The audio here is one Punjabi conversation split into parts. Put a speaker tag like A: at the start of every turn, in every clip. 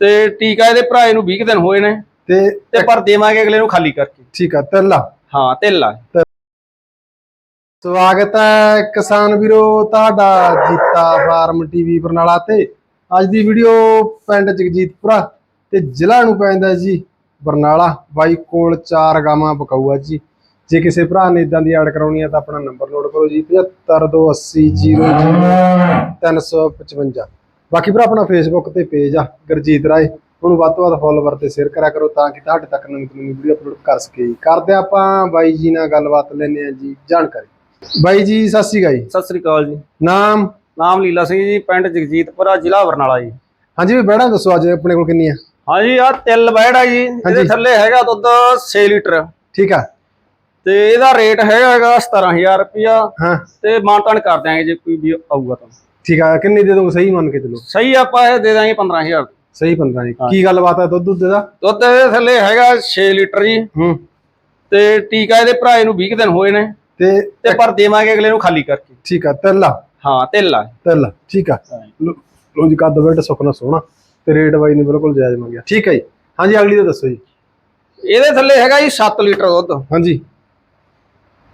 A: ਤੇ ਟੀਕਾ ਇਹਦੇ ਭਰਾਏ ਨੂੰ 20 ਕੁ ਦਿਨ ਹੋਏ ਨੇ।
B: ਤੇ
A: ਤੇ ਪਰ ਦੇਵਾਂਗੇ ਅਗਲੇ ਨੂੰ ਖਾਲੀ ਕਰਕੇ।
B: ਠੀਕ ਆ ਤਿੱਲਾ
A: ਹਾਂ ਤਿੱਲਾ
B: ਸਵਾਗਤ ਹੈ ਕਿਸਾਨ ਵੀਰੋ ਤੁਹਾਡਾ ਜੀਤਾ ਫਾਰਮ ਟੀਵੀ ਬਰਨਾਲਾ ਤੇ। ਅੱਜ ਦੀ ਵੀਡੀਓ ਪਿੰਡ ਜਗਜੀਤਪੁਰਾ ਤੇ ਜ਼ਿਲ੍ਹਾ ਨੂੰ ਪੈਂਦਾ ਜੀ ਬਰਨਾਲਾ। ਬਾਈ ਕੋਲ ਚਾਰ ਗਾਵਾਂ ਬਕਾਊਆ ਜੀ। ਜੇ ਕਿਸੇ ਭਰਾ ਨੇ ਇਦਾਂ ਦੀ ਐਡ ਕਰਾਉਣੀ ਹੈ ਤਾਂ ਆਪਣਾ ਨੰਬਰ ਨੋਟ ਕਰੋ ਜੀ 7528000355 ਬਾਕੀ ਭਰਾ ਆਪਣਾ ਫੇਸਬੁੱਕ ਤੇ ਪੇਜ ਆ ਗੁਰਜੀਤ ਰਾਏ। ਉਹਨੂੰ ਵੱਧ ਤੋਂ ਵੱਧ ਫੋਲੋਵਰ ਤੇ ਸ਼ੇਅਰ ਕਰਿਆ ਕਰੋ ਤਾਂ ਕਿ ਤੁਹਾਡੇ ਤੱਕ ਨਵੀਂ ਤੋਂ ਨਵੀਂ ਵੀਡੀਓ ਅਪਲੋਡ ਕਰ ਸਕੀਏ। ਕਰਦੇ ਆਪਾਂ ਬਾਈ ਜੀ ਨਾਲ ਗੱਲਬਾਤ ਲੈਣੇ ਆ ਜੀ ਜਾਣਕਾਰੀ। ਬਾਈ ਜੀ ਸਤਿ ਸ਼੍ਰੀ ਅਕਾਲ ਜੀ।
A: ਸਤਿ ਸ੍ਰੀ ਅਕਾਲ ਜੀ।
B: ਨਾਮ?
A: ਨਾਮ ਲੀਲਾ ਸਿੰਘ ਜੀ ਪਿੰਡ ਜਗਜੀਤਪੁਰਾ ਜ਼ਿਲ੍ਹਾ ਬਰਨਾਲਾ ਜੀ।
B: ਹਾਂਜੀ ਵੀ ਬਹਿਣਾ ਦੱਸੋ ਅੱਜ ਆਪਣੇ ਕੋਲ ਕਿੰਨੀ ਆ?
A: ਹਾਂਜੀ ਆ ਤਿੱਲ ਬੈੜ ਜੀ ਇਹਦੇ। ਥੱਲੇ ਹੈਗਾ ਦੁੱਧ 6 ਲੀਟਰ।
B: ਠੀਕ ਆ।
A: ਤੇ ਇਹਦਾ ਰੇਟ ਹੈਗਾ ਹੈਗਾ 17000 ਰੁਪਇਆ।
B: ਹਾਂ।
A: ਤੇ ਮਾਨਤਾਨ ਕਰ ਦਿਆਂਗੇ ਜੇ ਕੋਈ ਵੀ ਆਊਗਾ ਤਾਂ।
B: ਠੀਕ ਆ ਕਿੰਨੀ ਦੇ ਦੋਗੇ ਸਹੀ ਮੰਨ ਕੇ ਚਲੋ।
A: ਸਹੀ ਆਪਾਂ ਇਹ ਦੇ ਦਾਂਗੇ 15000
B: ਸਹੀ 15 ਜੀ ਕੀ ਗੱਲਬਾਤ ਹੈ ਦੁੱਧ ਦੁੱਧ ਦਾ?
A: ਦੁੱਧ ਇਹਦੇ ਥੱਲੇ ਹੈਗਾ 6 ਲੀਟਰ ਜੀ।
B: ਹੂੰ।
A: ਤੇ ਟੀਕਾ ਇਹਦੇ ਭਰਾਏ ਨੂੰ 20 ਕੁ ਦਿਨ ਹੋਏ ਨੇ।
B: ਤੇ
A: ਤੇ ਪਰ ਦੇਵਾਂਗੇ ਅਗਲੇ ਨੂੰ ਖਾਲੀ ਕਰਕੇ।
B: ਠੀਕ ਆ ਤਿੱਲਾ
A: ਹਾਂ ਤਿੱਲਾ
B: ਤਿੱਲਾ ਠੀਕ ਆ। ਲੋ ਜੀ ਕੱਦ ਬੈਠ ਸੁਖਣਾ ਸੋਹਣਾ। ਤੇ ਰੇਟ ਬਾਈ ਨੇ ਬਿਲਕੁਲ ਜਾਇਜ਼ ਮੰਗਿਆ। ਠੀਕ ਹੈ ਜੀ। ਹਾਂਜੀ ਅਗਲੀ ਦਾ ਦੱਸੋ ਜੀ।
A: ਇਹਦੇ ਥੱਲੇ ਹੈਗਾ ਜੀ 7 ਲੀਟਰ ਦੁੱਧ।
B: ਹਾਂਜੀ।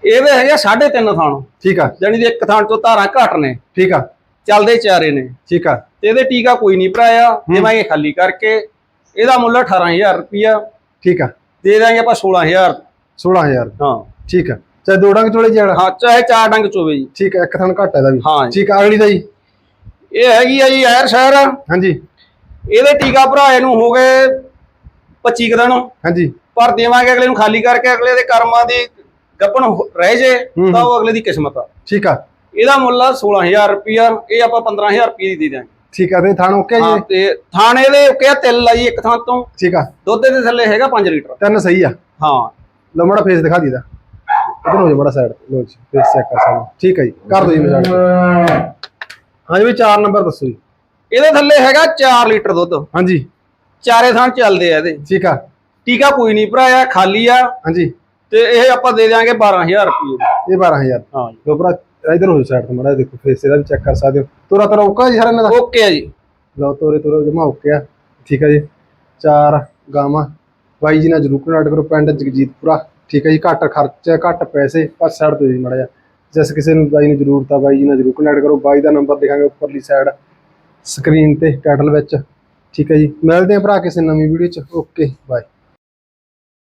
A: ਇਹਦੇ ਹੈਗਾ 3.5 ਥਾਣ।
B: ਠੀਕ ਆ।
A: ਜਾਣੀ ਦੀ ਇੱਕ ਥਾਣ ਤੋਂ ਧਾਰਾਂ ਘੱਟ ਨੇ।
B: ਠੀਕ ਆ।
A: ਚੱਲਦੇ ਚਾਰੇ ਨੇ।
B: ਠੀਕ ਆ।
A: ਤੇ ਇਹਦੇ ਟੀਕਾ ਕੋਈ ਨਹੀਂ ਭਰਾਇਆ ਦੇਵਾਂਗੇ ਖਾਲੀ ਕਰਕੇ ਇਹਦਾ ਮੁੱਲ 18000 ਰੁਪਿਆ
B: ਠੀਕ ਆ।
A: ਦੇ ਦਾਂਗੇ ਆਪਾਂ 16000
B: 16000
A: ਹਾਂ।
B: ਠੀਕ ਆ। ਚਾਹੇ ਦੋ ਡੰਗ ਚੋਲੇ ਜਾਣਾ।
A: ਹਾਂ ਚਾਹੇ ਚਾਰ ਡੰਗ ਚੋਵੇ ਜੀ।
B: ਠੀਕ ਆ ਇੱਕ ਥਣ ਘੱਟ ਹੈ ਦਾ ਵੀ।
A: ਹਾਂ।
B: ਠੀਕ ਆ ਅਗਲੀ ਦਾ ਜੀ।
A: ਇਹ ਹੈਗੀ ਆ ਜੀ ਐਰ ਸ਼ਹਿਰ।
B: ਹਾਂਜੀ।
A: ਇਹਦੇ ਟੀਕਾ ਭਰਾਏ ਨੂੰ ਹੋ ਗਏ 25 ਕੁ ਦਿਨ।
B: ਹਾਂਜੀ।
A: ਪਰ ਦੇਵਾਂਗੇ ਅਗਲੇ ਨੂੰ ਖਾਲੀ ਕਰਕੇ ਅਗਲੇ ਦੇ ਕਰਮਾਂ ਦੀ ਗੱਪਣ ਰਹਿ ਜੇ। ਤਾਂ ਉਹ ਅਗਲੇ ਦੀ ਕਿਸਮਤ ਆ।
B: ਠੀਕ ਆ।
A: ਇਹਦਾ ਮੁੱਲ ਆ 16000 ਰੁਪਿਆ ਇਹ ਆਪਾਂ 15000 ਰੁਪਏ ਦੀ ਦੇ ਦਿਆਂਗੇ।
B: ਠੀਕ ਆ ਤੇ ਥਣ ਓਕੇ
A: ਹਾਂ
B: ਜੀ
A: ਤੇ ਥਾਣੇ ਦੇ ਕਿਹਾ ਤਿੱਲ ਆ ਜੀ ਇੱਕ ਥਾਂ ਤੋਂ।
B: ਠੀਕ ਆ।
A: ਦੁੱਧ ਦੇ ਥੱਲੇ ਹੈਗਾ 5 ਲੀਟਰ।
B: ਤਿੰਨ ਸਹੀ ਆ।
A: ਹਾਂ।
B: ਲਓ ਮਾੜਾ ਫੇਸ ਦਿਖਾ ਦੀਦਾ ਇਧਰ ਹੋ ਜਾ ਮਾੜਾ ਸਾਈਡ ਲੋ ਜੀ ਫੇਸ ਚੈੱਕ ਕਰ ਸਕਦੇ ਠੀਕ ਹੈ ਜੀ ਕਰ ਦਿਓ ਜੀ ਮਜ਼ਾਕ ਹਾਂਜੀ ਵੀ 4 ਨੰਬਰ ਦੱਸੋ ਜੀ।
A: ਇਹਦੇ ਥੱਲੇ ਹੈਗਾ 4 ਲੀਟਰ ਦੁੱਧ।
B: ਹਾਂਜੀ
A: ਚਾਰੇ ਥਾਂ ਚੱਲਦੇ ਆ ਇਹਦੇ।
B: ਠੀਕ ਆ।
A: ਟੀਕਾ ਕੋਈ ਨਹੀਂ ਭਰਾਇਆ ਖਾਲੀ ਆ।
B: ਹਾਂਜੀ
A: ਤੇ ਇਹ ਆਪਾਂ ਦੇ ਦਿਆਂਗੇ 12000 ਰੁਪਏ
B: ਇਹ 12000
A: ਹਾਂ ਜੀ।
B: ਲੋ ਭਰਾ ਇਧਰ ਹੋ ਸਾਈਡ ਤੋਂ ਮਾੜਾ ਦੇਖੋ ਫੇਸ ਇਹਦਾ ਵੀ ਚੈੱਕ ਕਰ ਸਕਦੇ ਹੋ। ਤੋਰਾ ਤੋਰਾ ਓਕਾ ਜੀ ਸਾਰਾ ਇਹਨਾਂ ਦਾ
A: ਓਕੇ ਆ ਜੀ।
B: ਲਓ ਤੋਰੇ ਤੋਰੇ ਜਮਾ ਓਕੇ ਆ। ਠੀਕ ਹੈ ਜੀ। ਚਾਰ ਗਾਵਾਂ। ਬਾਈ ਜੀ ਨਾਲ ਜਰੂਰ ਕਨੈਕਟ ਕਰੋ ਪਿੰਡ ਜਗਜੀਤਪੁਰਾ। ਠੀਕ ਹੈ ਜੀ ਘੱਟ ਖਰਚ ਘੱਟ ਪੈਸੇ ਪਰ ਸਾਈਡ ਤੋਂ ਜੀ ਮਾੜਾ ਜਿਹਾ। ਜਿਸ ਕਿਸੇ ਨੂੰ ਬਾਈ ਨੂੰ ਜ਼ਰੂਰਤ ਆ ਬਾਈ ਜੀ ਨਾਲ ਜਰੂਰ ਕਨੈਕਟ ਕਰੋ। ਬਾਈ ਦਾ ਨੰਬਰ ਦਿਖਾਂਗੇ ਉੱਪਰਲੀ ਸਾਈਡ ਸਕਰੀਨ ਤੇ ਟਾਈਟਲ ਵਿੱਚ। ਠੀਕ ਹੈ ਜੀ। ਮਿਲਦੇ ਆ ਭਰਾ ਕਿਸੇ ਨਵੀਂ ਵੀਡੀਓ ਚ। Okay bye